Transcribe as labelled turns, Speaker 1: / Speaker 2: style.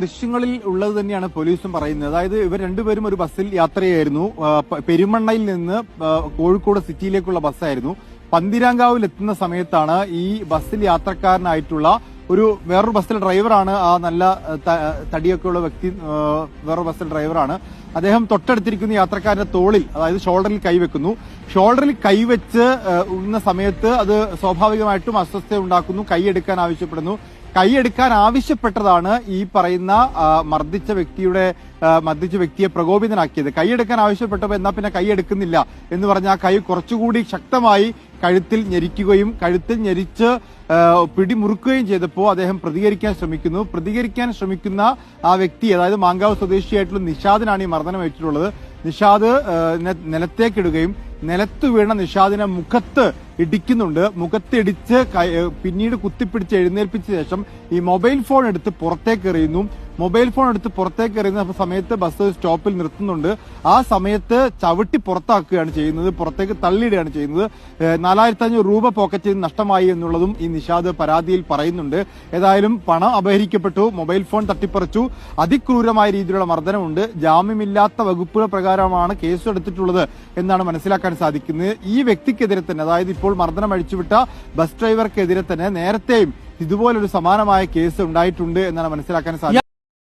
Speaker 1: ദൃശ്യങ്ങളിൽ ഉള്ളത് തന്നെയാണ് പോലീസും പറയുന്നത്. അതായത് ഇവർ രണ്ടുപേരും ഒരു ബസ്സിൽ യാത്രയായിരുന്നു. പെരുമണ്ണയിൽ നിന്ന് കോഴിക്കോട് സിറ്റിയിലേക്കുള്ള ബസ്സായിരുന്നു. പന്തിരാങ്കാവിൽ എത്തുന്ന സമയത്താണ് ഈ ബസ്സിൽ യാത്രക്കാരനായിട്ടുള്ള ഒരു വേറൊരു ബസ്സിലെ ഡ്രൈവറാണ് ആ നല്ല തടിയൊക്കെയുള്ള വ്യക്തി വേറൊരു ബസ്സിലെ ഡ്രൈവറാണ്. അദ്ദേഹം തൊട്ടടുത്തിരിക്കുന്ന യാത്രക്കാരന്റെ തോളിൽ അതായത് ഷോൾഡറിൽ കൈവെക്കുന്നു. ഷോൾഡറിൽ കൈവച്ച് ഉന്ന സമയത്ത് അത് സ്വാഭാവികമായിട്ടും അസ്വസ്ഥത ഉണ്ടാക്കുന്നു കൈയെടുക്കാൻ ആവശ്യപ്പെടുന്നു. കൈയെടുക്കാൻ ആവശ്യപ്പെട്ടതാണ് ഈ പറയുന്ന മർദ്ദിച്ച വ്യക്തിയുടെ മർദ്ദിച്ച വ്യക്തിയെ പ്രകോപിതനാക്കിയത്. കൈയെടുക്കാൻ ആവശ്യപ്പെട്ടപ്പോൾ എന്നാ പിന്നെ കൈയെടുക്കുന്നില്ല എന്ന് പറഞ്ഞ ആ കൈ കുറച്ചുകൂടി ശക്തമായി കഴുത്തിൽ ഞെരിക്കുകയും കഴുത്തിൽ ഞെരിച്ച് പിടിമുറുക്കുകയും ചെയ്തപ്പോൾ അദ്ദേഹം പ്രതികരിക്കാൻ ശ്രമിക്കുന്നു. പ്രതികരിക്കാൻ ശ്രമിക്കുന്ന ആ വ്യക്തി അതായത് മാങ്കാവ് സ്വദേശിയായിട്ടുള്ള നിഷാദിനാണ് ഈ മർദ്ദനം ഏറ്റിട്ടുള്ളത്. നിഷാദ് നിലത്തേക്കിടുകയും നിലത്ത് വീണ നിഷാദിനെ മുഖത്ത് ഇടിക്കുന്നുണ്ട്. മുഖത്തിടിച്ച് പിന്നീട് കുത്തിപ്പിടിച്ച് എഴുന്നേൽപ്പിച്ച ശേഷം ഈ മൊബൈൽ ഫോൺ എടുത്ത് പുറത്തേക്ക് എറിയുന്നു മൊബൈൽ ഫോൺ എടുത്ത് പുറത്തേക്ക് എറിയുന്ന സമയത്ത് ബസ് സ്റ്റോപ്പിൽ നിർത്തുന്നുണ്ട്. ആ സമയത്ത് ചവിട്ടി പുറത്താക്കുകയാണ് ചെയ്യുന്നത്. പുറത്തേക്ക് തള്ളിയിടുകയാണ് ചെയ്യുന്നത്. നാലായിരത്തി അഞ്ഞൂറ് രൂപ പോക്കറ്റിൽ നഷ്ടമായി എന്നുള്ളതും ഈ നിഷാദ് പരാതിയിൽ പറയുന്നുണ്ട്. ഏതായാലും പണം അപഹരിക്കപ്പെട്ടു. Mobile phone തട്ടിപ്പറിച്ചു. അതിക്രൂരമായ രീതിയിലുള്ള മർദ്ദനമുണ്ട്. ജാമ്യമില്ലാത്ത വകുപ്പുകൾ പ്രകാരമാണ് കേസ് എടുത്തിട്ടുള്ളത് എന്നാണ് മനസ്സിലാക്കാൻ സാധിക്കുന്നത്. ഈ വ്യക്തിക്കെതിരെ തന്നെ അതായത് ഇപ്പോൾ മർദ്ദനം അഴിച്ചുവിട്ട ബസ് ഡ്രൈവർക്കെതിരെ തന്നെ നേരത്തെയും ഇതുപോലൊരു സമാനമായ കേസ് ഉണ്ടായിട്ടുണ്ട് എന്നാണ് മനസ്സിലാക്കാൻ സാധിക്കുന്നത്.